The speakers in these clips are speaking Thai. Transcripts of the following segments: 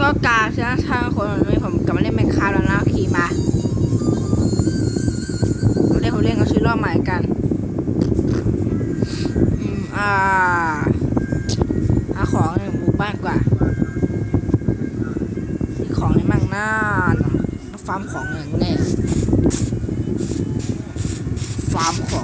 ก็การชนะทางคนนี้ผมกลับมาเล่นแมคคาแล้วนะขี่มาผมเล่นผมเล่นกับชื่อรอบใหม่กันอืมอ่าหาของในหมู่บ้านกว่ามีของในมั่งหน้าฟาร์มของอย่างแน่ฟาร์มของ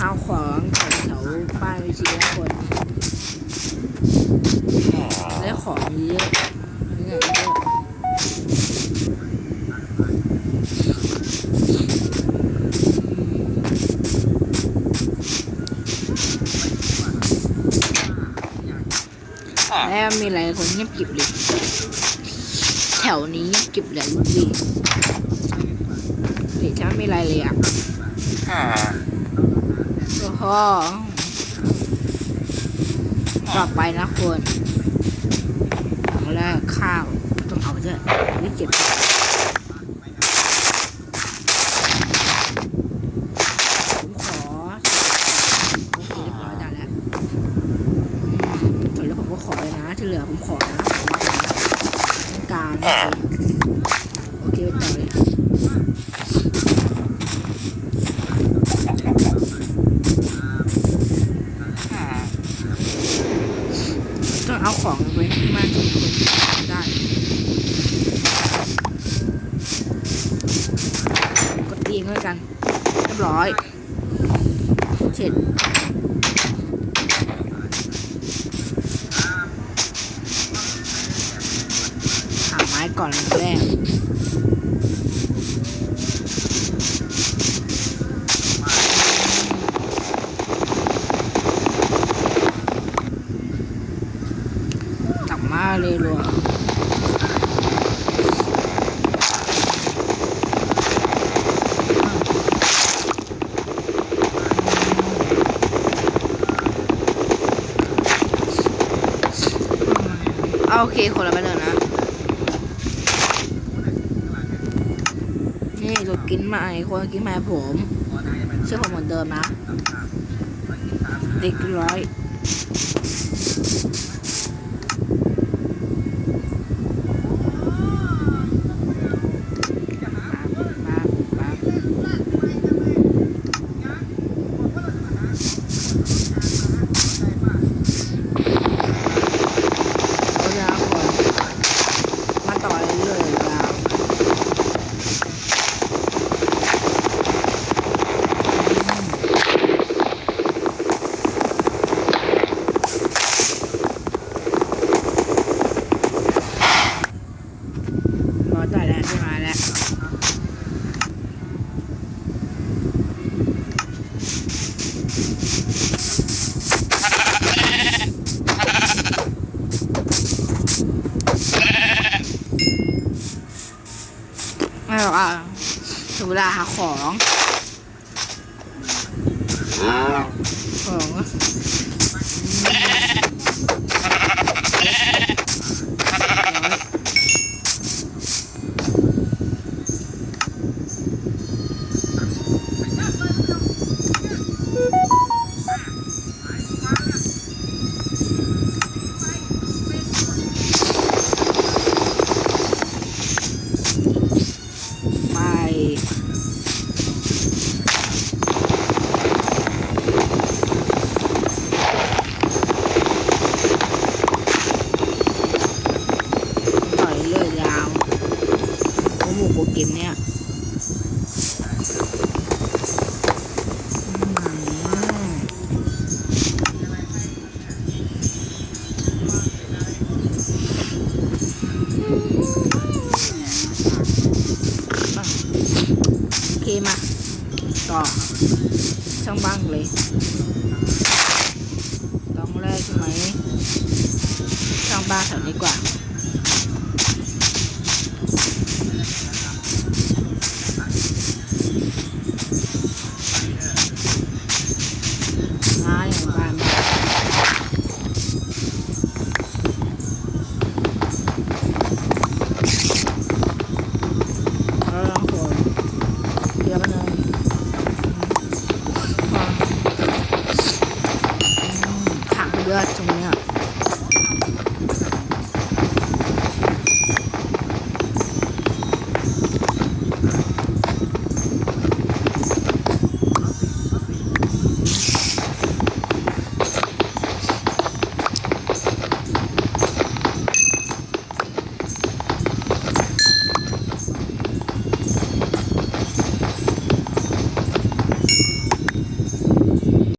เอาของแถวแถวบ้านวิชีทุกคนได้ของเยอะเยอะเยอะแล้วมีหลายคนเงียบกริบเลย แถวนี้เงียบกริบเลยลูกพี่เดี๋ยวฉันไม่มีอะไรเลยอะ โอ้โหต่อไปนะคุณเอาแรกข้าวต้องเอาด้วยไม่เก็บผมขอโอเคเรียอได้แล้วอืมส่วนแล้วผมก็ขอเลยนะที่เหลือผมขอนะต้องการโอเคโอเคไปต่อเลยต้อง เอาของไปให้มากที่สุดได้กดตีเองด้วยกันเรียบร้อยเสร็จหาไม้ก่อนเลยแรก ตักมาเลยรัวเอาโอเคคนละไปเลยนะนี่ตัวกินใหม่คนกินใหม่ผมเชื่อผมเหมือนเดิมนะเด็กร้อย ไม่หรอกอะถึงเวลาหาของของ กมเนี้ยอืมโอเคมาต่อช่างบ้างเลยต้องแรกใช่ไหมช่างบ้านแถวนี้กว่ามา 뭐야 정우야.